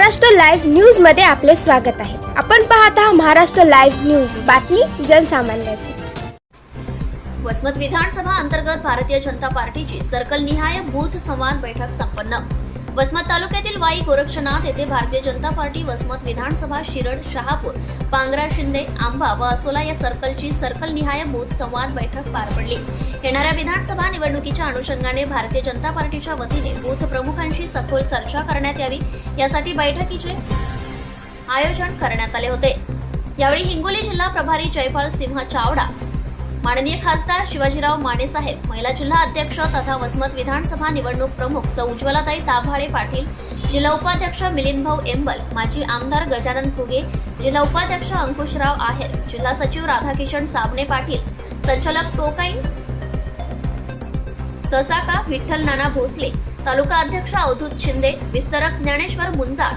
Maharashtra live न्यूजमध्ये आपले स्वागत आहे. आपण पाहत आहात महाराष्ट्र लाईव्ह न्यूज. बातमी जनसामान्याची. वसमत विधानसभा अंतर्गत भारतीय जनता पार्टीची सर्कल निहाय बूथ संवाद बैठक संपन्न. वसमत तालुक्यातील वाई गोरक्षनाथ येथे भारतीय जनता पार्टी वसमत विधानसभा शिरड शहापूर पांगरा शिंदे आंबा व असोला या सर्कलची सर्कल निहाय बूथ संवाद बैठक पार पडली. येणाऱ्या विधानसभा निवडणुकीच्या अनुषंगाने भारतीय जनता पार्टीच्या वतीने बूथ प्रमुखांशी सखोल चर्चा करण्यात यावी. यासाठी बैठकीचे आयोजन करण्यात आले होते. यावेळी हिंगोली जिल्हा प्रभारी जयपाल सिंह चावडा माननीय खासदार शिवाजीराव मानेसाहेब महिला जिल्हा अध्यक्ष तथा वसमत विधानसभा निवडणूक प्रमुख सौ उज्ज्वलाताई तांभाळे पाटील जिल्हा उपाध्यक्ष मिलिंद भाऊ एंबल माजी आमदार गजानन फुगे जिल्हा उपाध्यक्ष अंकुशराव आहेर जिल्हा सचिव राधाकिशन साबणे पाटील संचालक टोकाई ससाका विठ्ठल नाना भोसले तालुका अध्यक्ष अवधूत शिंदे विस्तरक ज्ञानेश्वर मुंजाळ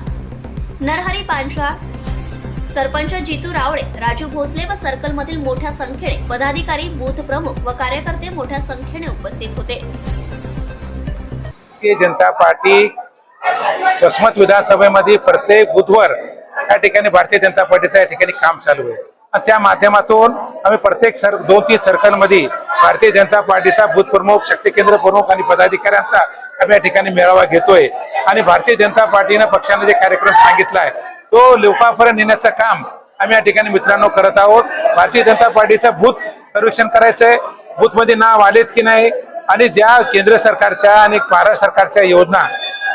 नरहरी पांचाळ सरपंच जितू रावळे राजू भोसले व सर्कलमधील मोठ्या संख्येने पदाधिकारी बूथ प्रमुख व कार्यकर्ते मोठ्या संख्येने उपस्थित होते. भारतीय जनता पार्टी वसमत विधानसभेमध्ये प्रत्येक बुधवार या ठिकाणी भारतीय जनता पार्टीचं या ठिकाणी काम चालू आहे. आणि त्या माध्यमातून आम्ही प्रत्येक सर दोन तीन सर्कलमध्ये भारतीय जनता पार्टीचा बूथ प्रमुख शक्ती केंद्र प्रमुख आणि पदाधिकाऱ्यांचा आम्ही या ठिकाणी मेळावा घेतोय. आणि भारतीय जनता पार्टीनं पक्षाने जे कार्यक्रम सांगितला आहे तो लोकांपर्यंत नेण्याचं काम आम्ही या ठिकाणी मित्रांनो करत आहोत. भारतीय जनता पार्टीचं बूथ सर्वेक्षण करायचंय. आहे मध्ये नाव आलेत की नाही? आणि ज्या केंद्र सरकारच्या आणि महाराष्ट्र सरकारच्या योजना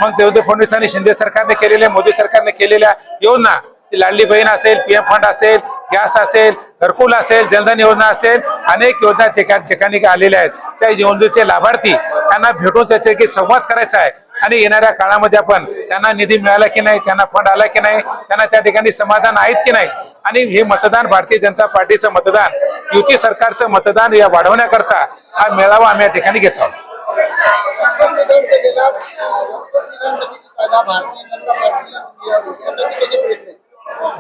मग देवेंद्र फडणवीस आणि शिंदे सरकारने केलेल्या मोदी सरकारने केलेल्या योजना ती लाडली बहीण असेल पीएम फंड असेल गॅस असेल घरकुल असेल जनधन योजना असेल अनेक योजना ठिका- ठिकाणी आलेल्या आहेत. त्या योजनेचे लाभार्थी त्यांना भेटून त्याच्या संवाद करायचा आहे. आणि येणाऱ्या काळामध्ये आपण त्यांना निधी मिळाला की नाही त्यांना फंड आला की नाही त्यांना त्या ठिकाणी समाधान आहेत की नाही? आणि हे मतदान भारतीय जनता पार्टीचं मतदान युती सरकारचं मतदान या वाढवण्याकरता हा मेळावा आम्ही या ठिकाणी घेतो आहोत.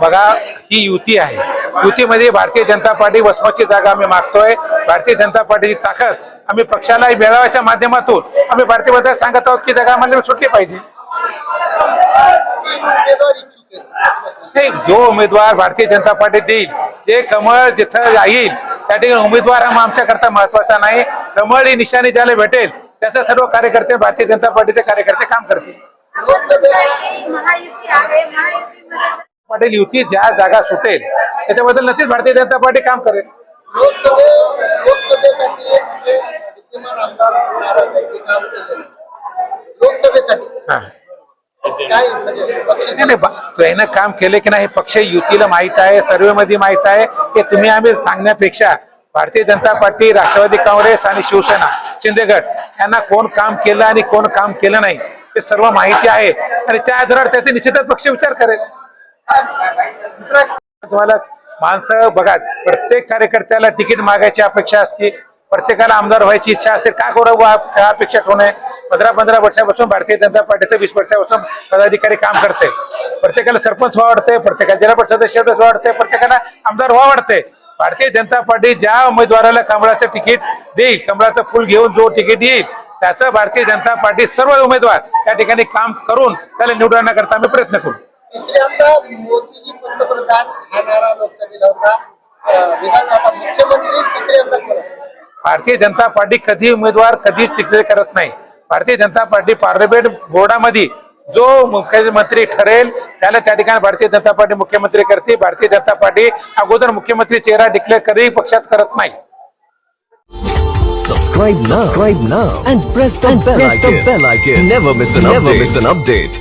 बघा ही युती आहे. युतीमध्ये भारतीय जनता पार्टी वसमतची जागा आम्ही मागतोय. भारतीय जनता पार्टीची ताकद आम्ही पक्षाला मेळाव्याच्या माध्यमातून आम्ही भारतीय जनता जागा आहोत की जागा आम्हाला सुटली पाहिजे. नाही जो उमेदवार भारतीय जनता पार्टी देईल ते कमळ जिथं येईल त्या ठिकाणी उमेदवार हा आमच्याकरता महत्त्वाचा नाही. कमळ ही निशाणी ज्याला भेटेल त्याचे सर्व कार्यकर्ते भारतीय जनता पार्टीचे कार्यकर्ते काम करतील. पाटील युती ज्या जागा सुटेल त्याच्याबद्दल नक्कीच भारतीय जनता पार्टी काम करेल. लोकसभे लोकसभेसाठी म्हणजे विद्यमान आमदार नाराज आहे ते काम केलं लोकसभेसाठी. हा. काय म्हणजे पक्ष नाही नाही बा- त्यानं काम केले की नाही हे पक्ष युतीला माहीत आहे सर्वे मध्ये माहीत आहे की तुम्ही आम्ही सांगण्यापेक्षा भारतीय जनता पार्टी राष्ट्रवादी काँग्रेस आणि शिवसेना शिंदे गट यांना कोण काम केलं आणि कोण काम केलं नाही ते सर्व माहिती आहे. आणि त्या आधारावर त्याचे निश्चितच पक्ष विचार करेल. दुसरा तुम्हाला माणसं बघा प्रत्येक कार्यकर्त्याला तिकीट मागायची अपेक्षा असते. प्रत्येकाला आमदार व्हायची इच्छा असेल का करू काय अपेक्षा ठेवू नये? पंधरा पंधरा वर्षापासून भारतीय जनता पार्टीचं वीस वर्षापासून पदाधिकारी काम करते प्रत्येकाला सरपंच व्हा वाटतंय प्रत्येकाला जिल्हा परिषद सदस्य वाटतंय प्रत्येकाला आमदार व्हा वाटतंय. भारतीय जनता पार्टी ज्या उमेदवाराला कमळाचं तिकीट देईल कमळाचं फुल घेऊन जो तिकीट येईल त्याचं भारतीय जनता पार्टी सर्व उमेदवार त्या ठिकाणी काम करून त्याला निवडण्याकरता आम्ही प्रयत्न करू. तिसऱ्यांदा मोदीजी पंतप्रधान हा नारा लोकसभेला होता अं, विधान आता मुख्यमंत्री तिसऱ्यांदा कोण असेल? भारतीय जनता पार्टी कधी उमेदवार कधीच डिक्लेअर करत नाही भारतीय जनता पार्टी पार्लमेंट बोर्डामध्ये जो मुख्यमंत्री ठरेल त्याला त्या ठिकाणी भारतीय जनता पार्टी मुख्यमंत्री करते भारतीय जनता पार्टी अगोदर मुख्यमंत्री चेहरा डिक्लेअर कधीही पक्षात करत नाही Subscribe now. Subscribe now and press the bell icon. Never miss an update. Never miss an update.